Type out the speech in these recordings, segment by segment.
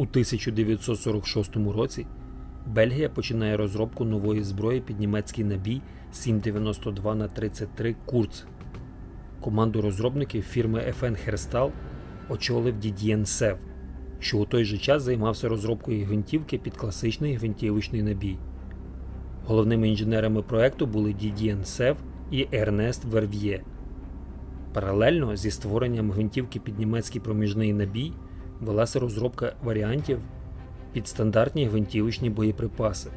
У 1946 році Бельгія починає розробку нової зброї під німецький набій 792 на 33 Курц. Команду розробників фірми FN Herstal очолив Дід'єн Сев, що у той же час займався розробкою гвинтівки під класичний гвинтівочний набій. Головними інженерами проекту були Дід'єн Сев і Ернест Верв'є. Паралельно зі створенням гвинтівки під німецький проміжний набій велася розробка варіантів під стандартні гвинтівочні боєприпаси.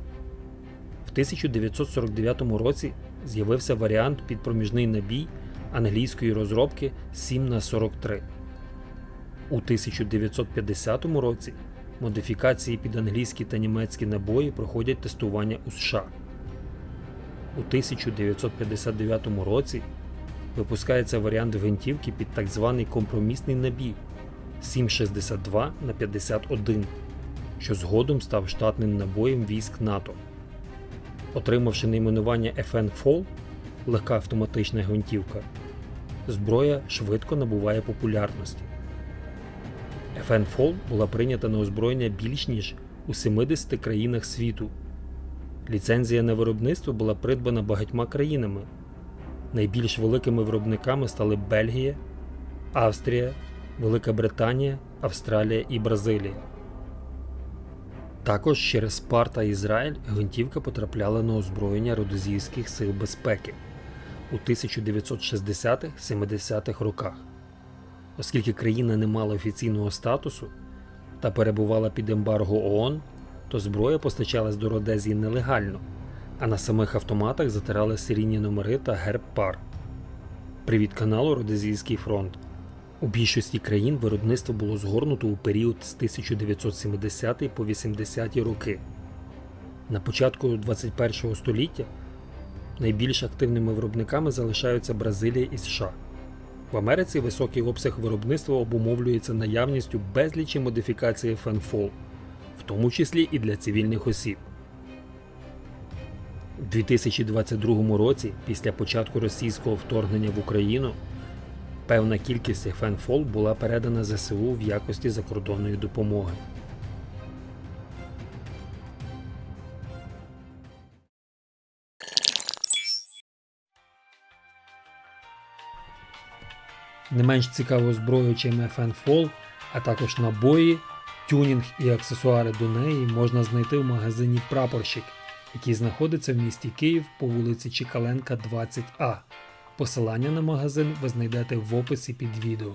В 1949 році з'явився варіант під проміжний набій англійської розробки 7 на 43 У 1950 році модифікації під англійські та німецькі набої проходять тестування у США. У 1959 році випускається варіант гвинтівки під так званий компромісний набій 7,62 на 51, що згодом став штатним набоєм військ НАТО. Отримавши найменування FN Fall легка автоматична гвинтівка, зброя швидко набуває популярності. FN Fall була прийнята на озброєння більш ніж у 70 країнах світу. Ліцензія на виробництво була придбана багатьма країнами. Найбільш великими виробниками стали Бельгія, Австрія, Велика Британія, Австралія і Бразилія. Також через СПАР та Ізраїль гвинтівка потрапляла на озброєння Родозійських сил безпеки у 1960-70-х роках. Оскільки країна не мала офіційного статусу та перебувала під ембарго ООН, то зброя постачалась до Родезії нелегально, а на самих автоматах затирали серійні номери та герб пар. Привіт каналу Родезійський фронт. У більшості країн виробництво було згорнуто у період з 1970 по 80 роки. На початку 21 століття найбільш активними виробниками залишаються Бразилія і США. В Америці високий обсяг виробництва обумовлюється наявністю безлічі модифікацій FNFOL, в тому числі і для цивільних осіб. У 2022 році, після початку російського вторгнення в Україну, певна кількість FNFOL була передана ЗСУ в якості закордонної допомоги. Не менш цікавою зброєю, чим Fall, а також набої, тюнінг і аксесуари до неї можна знайти в магазині Прапорщик, який знаходиться в місті Київ по вулиці Чекаленка 20А. Посилання на магазин ви знайдете в описі під відео.